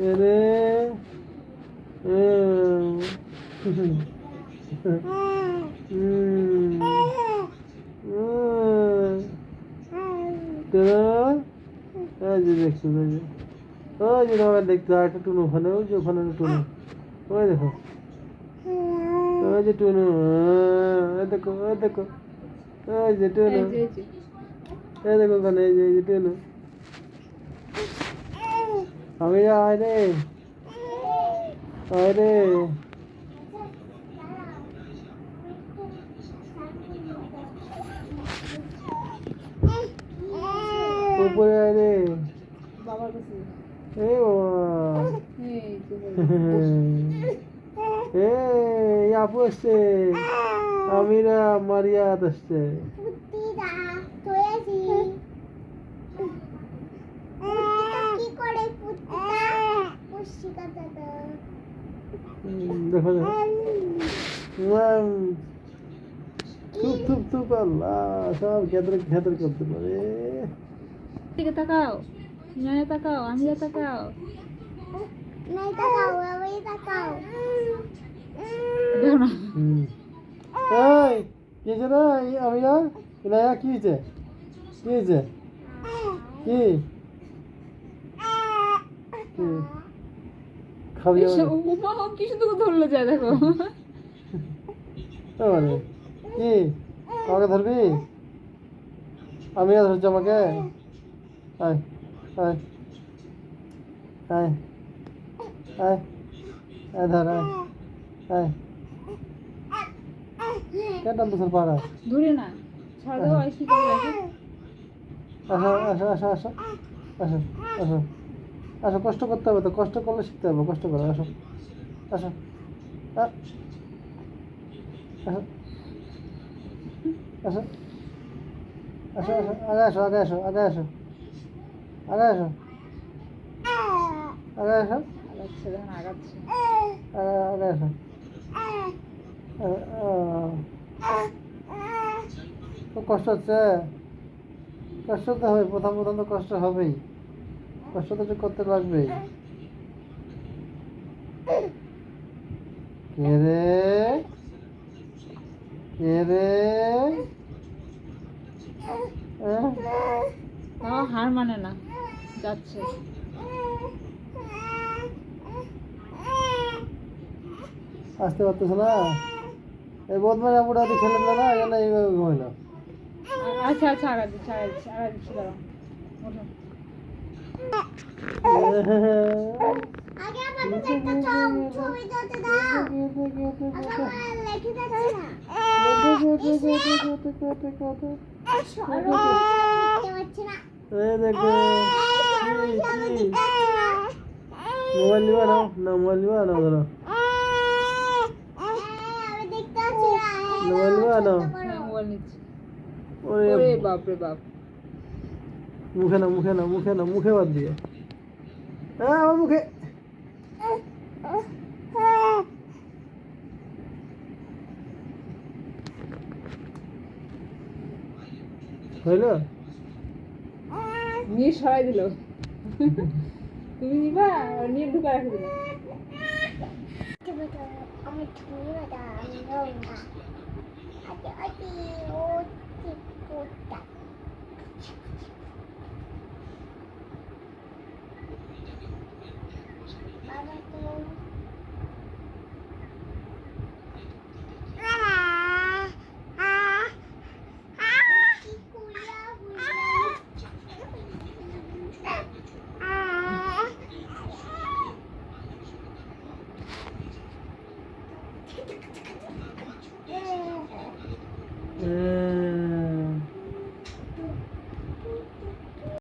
এরে দেখছ ওই যে ওই দেখতে একটা টুনু ওখানে ওই যে ওখানে টুনু ওই দেখো ওই যে টুনু ওই দেখো ওই দেখো ওই যে টুনু এই দেখো ওখানে এই যে টুনু আমি আয় রে। আয় রে। উপরে আয় রে। বাবার কাছে এই বাবা। এই আপু আসছে আমিরা মারিয়াত আসছে। দেখো থুপ থুপ থুপ আল্লাহ সব খেতরে খেতর করতে পারে দিকে তাকাও নয়া তাকাও আমিরা তাকাও নাই তাকাও আমি তাকাও দেখো না এই কি হয়েছে রে আমিরা ইনায়া কি হয়েছে কি হয়েছে কি কি? কি শুধু ধরলে যায় দেখো। এবারে কি? আমাকে ধরবি? আমি ধরছি আমাকে। আয় আয় আয় আয় আয় ধর আয় আয়। কেন টানতে স্যার পাড়া? ধরে না ছাড় দাও আর কি করে আসো আসো আসো আসো আসো আসো। আসো কষ্ট করতে হবে তো কষ্ট করলে শিখতে হবে কষ্ট করো আসো আসো আসো আসো আসো আসো আগে আসো আগে আসো আগে আসো আগে আসো আগে আসো আগাচ্ছে দেখেন আগে আগে আসো আ- আ। খুব কষ্ট হচ্ছে কষ্ট তো হবে প্রথম প্রথম তো কষ্ট হবেই কষ্ট তো করতে লাগবেই কে রে? কে রে? হার মানে না যাচ্ছে। আসতে পারতেছ না? এই বদমাই আপুটা ওদিকে খেলে না জন্য এইভাবে ঘুমাইল আচ্ছা আচ্ছা আগা দিচ্ছি আগা দিচ্ছি আগা দিচ্ছি দাঁড়াও মোবাইল নিবা নাও না মোবাইল নিবা নাও ধরো। মোবাইল নিবা নাও। ওরে বাপ রে বাপ। মুখে না মুখে না মুখে না মুখে বাদ দিয়ে। হ্যাঁ আমার মুখে। হইল? নিয়ে সরাই দিল। তুমি নিবা নিয়ে ঢুকা রাখে দিল। আমি এ